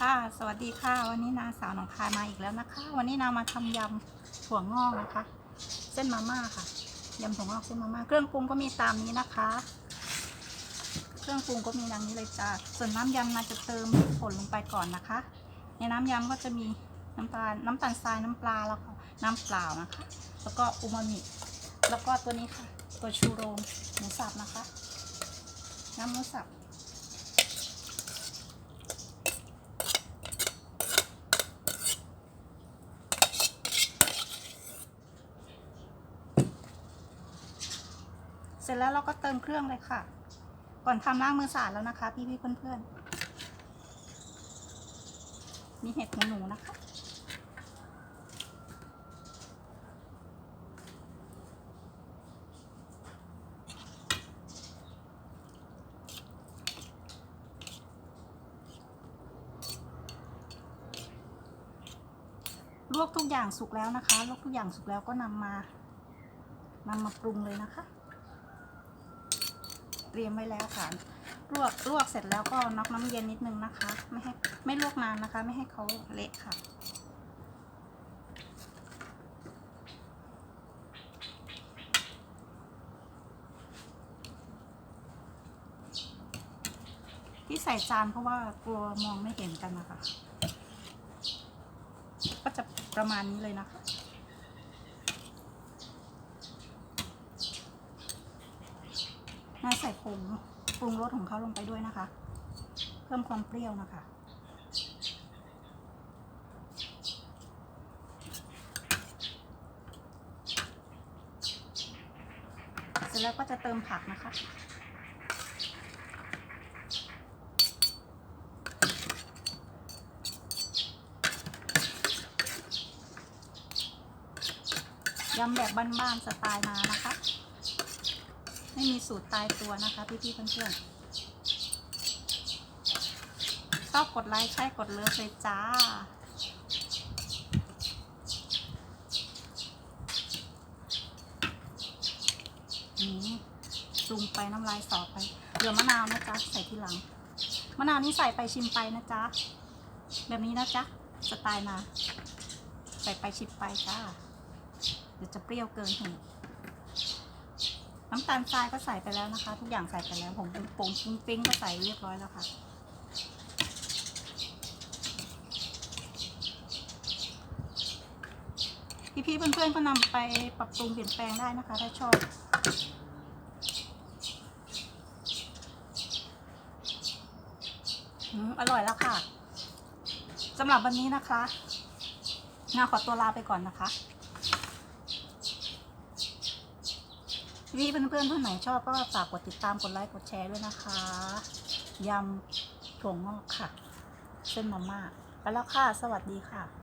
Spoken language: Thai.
ค่ะ สวัสดีค่ะ วันนี้นาสาวหนองคายมาอีกแล้วนะคะ วันนี้นามาทำยำถั่วงอกนะคะ เส้นมาม่าค่ะยำถั่วงอกเส้นมาม่าเครื่องปรุงก็มีตามนี้นะคะ เครื่องปรุงก็มีดังนี้เลยจ้าส่วนน้ำยำนาจะเติมผลลงไปก่อนนะคะ ในน้ำยำก็จะมีน้ำตาลน้ำตาลทรายน้ำปลาแล้วก็น้ำเปล่านะคะ แล้วก็อูมามิแล้วก็ตัวนี้ค่ะ ตัวชูโรงหมูสับนะคะ น้ำหมูสับ ร็จแล้วเราก็เติมเครื่องเลยค่ะ ก่อนทำล้างมือสะอาดแล้วนะคะ พี่ๆเพื่อนๆมีเห็ดหูหนูนะคะ ลวกทุกอย่างสุกแล้วนะคะ ลวกทุกอย่างสุกแล้วก็นำมานำมาปรุงเลยนะคะ เตรียมไว้แล้วค่ะ ลวกลวกเสร็จแล้วก็น็อกน้ำเย็นนิดนึงนะคะ ไม่ให้ไม่ลวกนานนะคะ ไม่ให้เขาเละค่ะที่ใส่จานเพราะว่ากลัวมองไม่เห็นกันนะคะ ก็จะประมาณนี้เลยนะคะ น่าใส่ผงปรุงรสของเขาลงไปด้วยนะคะ เพิ่มความเปรี้ยวนะคะ เสร็จแล้วก็จะเติมผักนะคะยำแบบบ้านๆสไตล์นานะคะ ไม่มีสูตรตายตัวนะคะ พี่ๆเพื่อนๆชอบกดไลค์ใช่กดเลิฟเลยจ้าอืมซูมไปน้ำลายสอไป เหลือมะนาวนะจ๊ะ ใส่ทีหลัง มะนาวนี่ใส่ไปชิมไปนะจ๊ะ แบบนี้นะจ๊ะ สไตล์นาใส่ไปชิมไปจ้า เดี๋ยวจะเปรี้ยวเกินเหตุ น้ำตาลทรายก็ใส่ไปแล้วนะคะ ทุกอย่างใส่ไปแล้วผมเป็นปงปิ้งปิ้งก็ใส่เรียบร้อยแล้วค่ะ พี่ๆเพื่อนๆก็นำไปปรับปรุงเปลี่ยนแปลงได้นะคะ ถ้าชอบอืมอร่อยแล้วค่ะสำหรับวันนี้นะคะ งาขอตัวลาไปก่อนนะคะ วีเพื่อนๆท่านไหนชอบก็ฝากกดติดตามกดไลค์กดแชร์ด้วยนะคะยำถั่วงอกค่ะ เส้นมาม่าไปแล้วค่ะ สวัสดีค่ะ